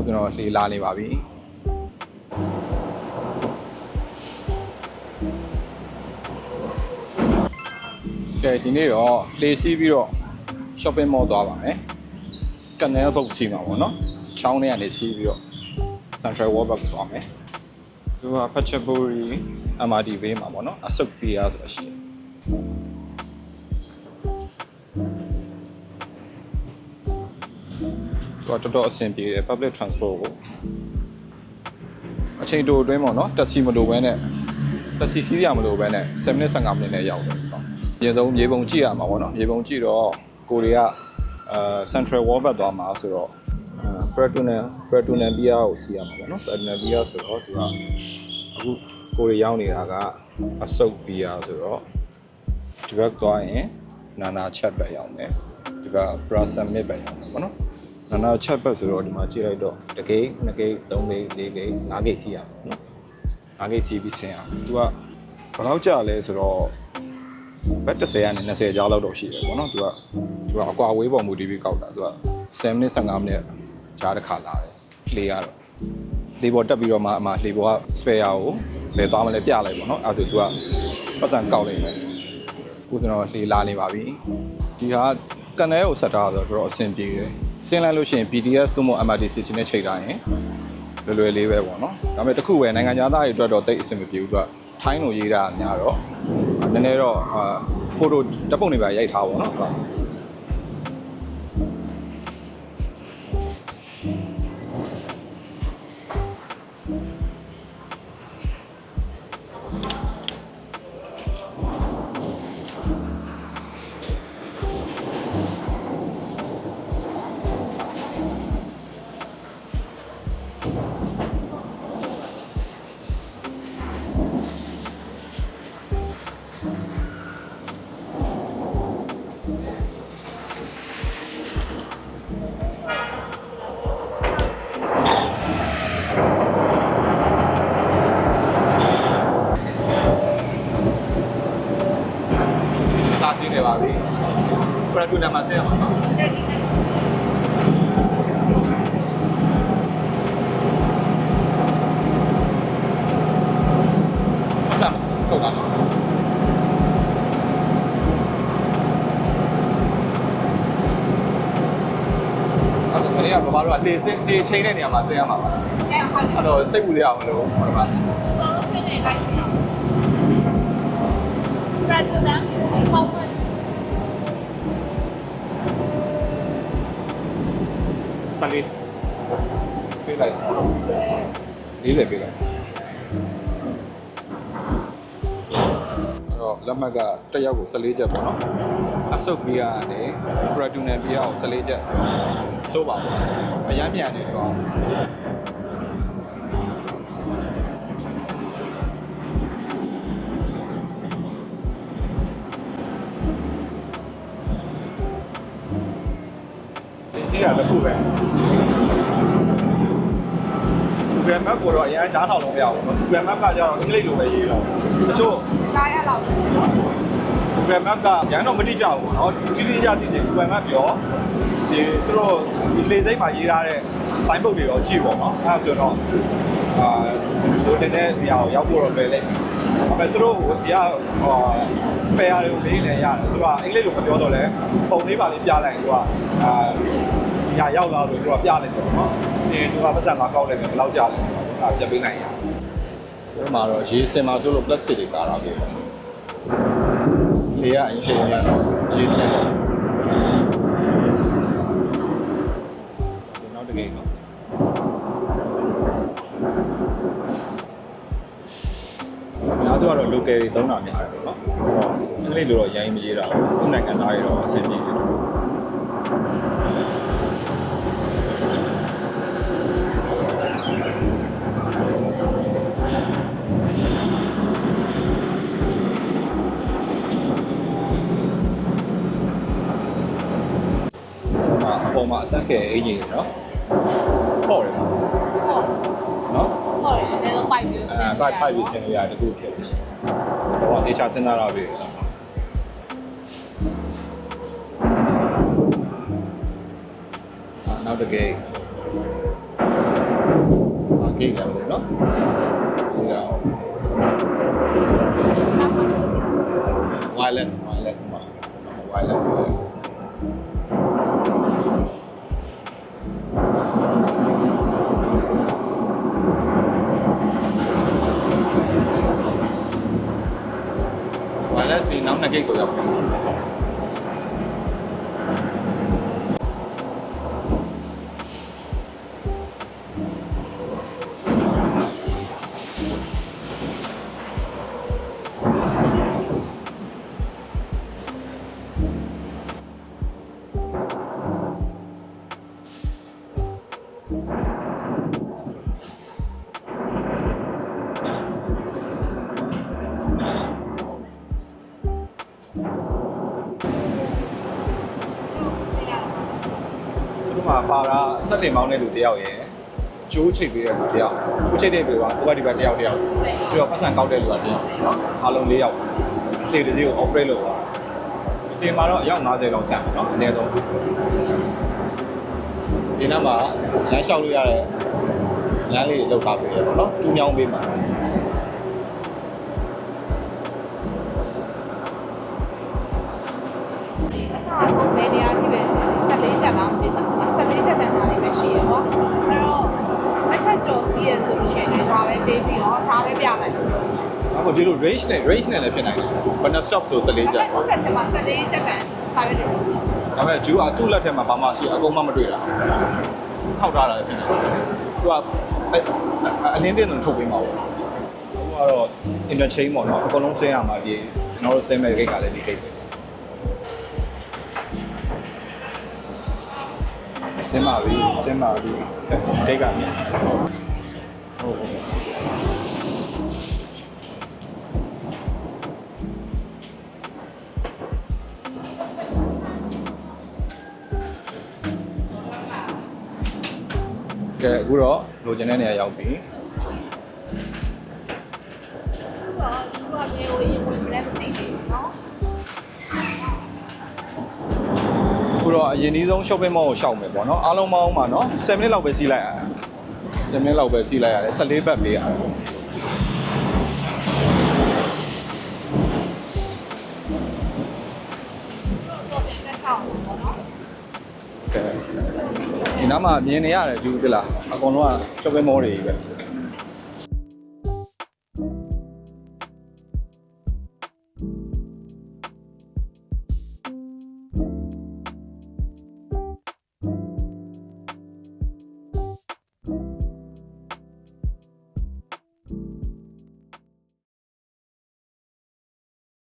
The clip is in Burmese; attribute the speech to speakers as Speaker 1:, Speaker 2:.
Speaker 1: အခုကျွန်တော်လှေလာနေပါပြီကဲဒီနေ့တော့လှေစီးပြီးတော့ shopping mall သွားပါမယ်ကနေဘုတ်စီမှာပေါ့နော်ချောင်းထဲကနေစီးပြီးတော့ Central World Bank သွားမယ်သူက Pachaburi MRT ဘေးမှာပေါ့နော်အဆုတ်ပြရဆိုတာရှိတယ် တော်တော်အဆင်ပြေတယ် public transport ကိုအချိန်တိုအတွင်းပေါ့နော်တက်စီမလိုဘဲနဲ့တက်စီစီးရမလိုဘဲနဲ့7မိနစ်15မိနစ်နဲ့ရောက်တယ်ပေါ့အရင်ဆုံးမြေပုံကြည့်ရမှာပေါ့နော်မြေပုံကြည့်တော့ကိုရီးယားအဲ Central World Bank သွားမှာဆိုတော့အဲ Platinum Platinum Pier ကိုစီးရမှာပေါ့နော် Platinum Pier ဆိုတော့သူကအခုကိုရီးရောက်နေတာကအဆုတ် Pier ဆိုတော့ဒီဘက်သွားရင်နာနာချက်ပဲရောက်မယ်ဒီဘက် Prasam မြစ်ပဲရောက်မယ်ပေါ့နော် နာနာချက်ဘက်ဆိုတော့ဒီမှာကြည့်လိုက်တော့တစ်ဂိတ်နှစ်ဂိတ်သုံးဂိတ်လေးဂိတ်ငါးဂိတ်စီးရမှာနော်ငါးဂိတ်စီးပြီးဆင်းရအောင်သူကဘယ်လောက်ကြာလဲဆိုတော့ဘက်30ကနေ20ကြားလောက်တော့ရှိတယ်ပေါ့နော်သူကသူကအကွာဝေးပေါ်မူတည်ပြီးကောက်တာသူက7မိနစ်15မိနစ်ကြားတစ်ခါလာတယ်လေကတော့လေပေါ်တက်ပြီးတော့မှအမှလေပေါ်က spare ကိုလေသွားမလဲပြလိုက်ပေါ့နော်အဲ့ဒါဆိုသူကပတ်စံကောက်လိုက်မယ်ခုကျွန်တော်လေလာနေပါပြီဒီဟာကန်ထဲကိုဆက်ထားဆိုတော့တော်တော်အဆင်ပြေတယ် ဆင်းလိုက်လို့ရှိရင် BTS သို့မဟုတ် MRT station နဲ့ချိန်ထားရင်လွယ်လွယ်လေးပဲပေါ့နော်ဒါပေမဲ့တစ်ခုပဲနိုင်ငံသားတွေအတွက်တော့တိတ်အဆင်မပြေဘူးသူကထိုင်းလိုရေးတာများတော့နည်းနည်းတော့အာဖိုတိုတက်ပုံတွေပါရိုက်ထားပါတော့ ပါပြီပရတူနာမှာဆက်ရမှာပါဘာဘာတော့လေစစ်လေချိန်တဲ့နေရာမှာဆက်ရမှာပါ
Speaker 2: အဲ့တော့
Speaker 1: စိတ်ပူစရာမ
Speaker 2: လိုဘူးဟုတ်ပါ
Speaker 1: ဘူး Gracias. 14ပေးလိုက်လေးလေပေးလိုက်တော့လက်မှတ်ကတစ်ယောက်ကို14ချက်ပေါ့နော်အဆုတ်ဘီယာနဲ့ပရတူနယ်ဘီယာကို14ချက်ဆိုပါအရမ်းမြန်နေတော့ ဒီကတစ်ခုပဲ Google Map ကိုတော့အရင်ကြားထောင်လို့မရဘူးနော် Google Map ကကျတော့အင်္ဂလိပ်လိုပဲရေးတော့တချို့
Speaker 2: စားရတော့
Speaker 1: Google Map ကကျန်တော့မတိကျဘူးเนาะတိတိကျကျသိတယ် Google Map ပြောဒီသူတို့ဒီလေစိတ်မှာရေးထားတဲ့ sign board တွေရောကြည့်ပေါ့နော်အဲဒါဆိုတော့အာတို့တဲ့နေရာကိုရောက်ဖို့တော့လွယ်လေဒါပေမဲ့သူတို့ဒီကဟော spare တွေကိုလေးနေရတယ်သူကအင်္ဂလိပ်လိုမပြောတော့လဲပုံလေးပါလေးပြလိုက်သူကအာ ဒီဟာရောက်လာလို့သူကပြလိုက်တယ်နော်ဒီသူကပတ်စံမှာကောက်လိုက်တယ်ဘယ်လောက်ကြာလဲအဲပြပေးနိုင်ရဒီမှာတော့ရေစင်မှာဆိုလို့ plastic တွေကားတာပြီပေါ့လေကအင်ရှင်များတော့ရေစင်တော့ဒီနောက်တစ်ကိန်းတော့နောက်တော့တော့ local တွေသုံးတာများတယ်ပေါ့နော်အင်္ဂလိပ်လိုတော့ရိုင်းမရေးတာဘူးခုနိုင်ငံသားတွေတော့အဆင်ပြေတယ် မှာအပေါ်မှာအသက်ငယ်အင်ဂျင်တွေနော်ပေါ့တယ်နော်နော်
Speaker 2: ဟုတ်တယ်အဲ့တော့ပိုက်ပြီး
Speaker 1: အဲဘတ်ဖိုက်ပြီးဆင်းလို့ရတယ်တခုဖြစ်လို့ရှိရင်တော့တေချာစဉ်းစားရပြီနောက်တစ်ကိဂိတ်တယ်လို့နော်ဒီတော့ wireless wireless မှာ wireless ပဲ wireless ဒီနောက်နှစ်ဂိတ်ကို ပါတာဆက်တင်မောင်းတဲ့လူတယောက်ရယ်ကျိုးချိတ်ပေးတဲ့လူတယောက်ကျိုးချိတ်တဲ့လူကဟိုဘက်ဒီဘက်တယောက်တယောက်ပြီးတော့ပတ်စံကောက်တဲ့လူကတယောက်နော်အားလုံး၄ယောက်လေတစ်စီးကို operate လုပ်တာဒီမှာတော့အယောက်90လောက်ဆန့်နော်အနည်းဆုံးဒီနောက်မှာလမ်းလျှောက်လို့ရတဲ့လမ်းလေးတွေလောက်ထားပေးရပေါ့နော်တူးမြောင်းပေးမှာ
Speaker 2: အစားအသောက်ဘယ်နေရာကြည့်ပဲ14ချက်သားမသိဘူး14ချက်တန်းသားလေး ပဲရှိရပေါ့အဲ့တော့မက်ထက်ကြော်စီးရဆိုလို့ရှိရင်လည်းဒါပဲပေးပြီးတော့ဒါပဲပြမယ်
Speaker 1: အခုဒီလို range နဲ့ range နဲ့လည်းဖြစ်နိုင်တယ်ဘယ်နှ stop ဆို14ချက်
Speaker 2: ဟု
Speaker 1: ပေါ့
Speaker 2: တ်ကဲ့ဒီမှာ14ချက်တန်းပါပဲတယ်
Speaker 1: ဒါပေမဲ့ဂျူကသူ့လက်ထဲမှာဘာမှရှိအကုန်မှမတွေ့တာခောက်ထားတာလည်းဖြစ်နေတယ်သူကအလင်းတင်းတော့ထုတ်ပေးမှာပေါ့ဟိုကတော့ interchange ပေါ့နော်အကုန်လုံးဆင်းရမှာဒီကျွန်တော်တို့ဆင်းမဲ့ဂိတ်ကလည်းဒီဂိတ်ပဲ ဆင်းပါပြီဆင်းပါပြီဂိတ်ကမြင်ဟုတ်ဟုတ်ကဲအခုတော့လိုချင်တဲ့နေရာရောက်ပြီ
Speaker 2: တော့
Speaker 1: အရင်ဒီဆုံး shopping mall ကိုရှောက်မယ်ပေါ့နော်အားလုံးပေါင်းပါနော်10မိနစ်လောက်ပဲစီးလိုက်ရတယ်10မိနစ်လောက်ပဲစီးလိုက်ရတယ်14ဘတ်ပေးရတယ်ဒီနားမှာမြင်နေရတယ်သူတလားအကုန်လုံးက shopping mall တွေကြီးပဲ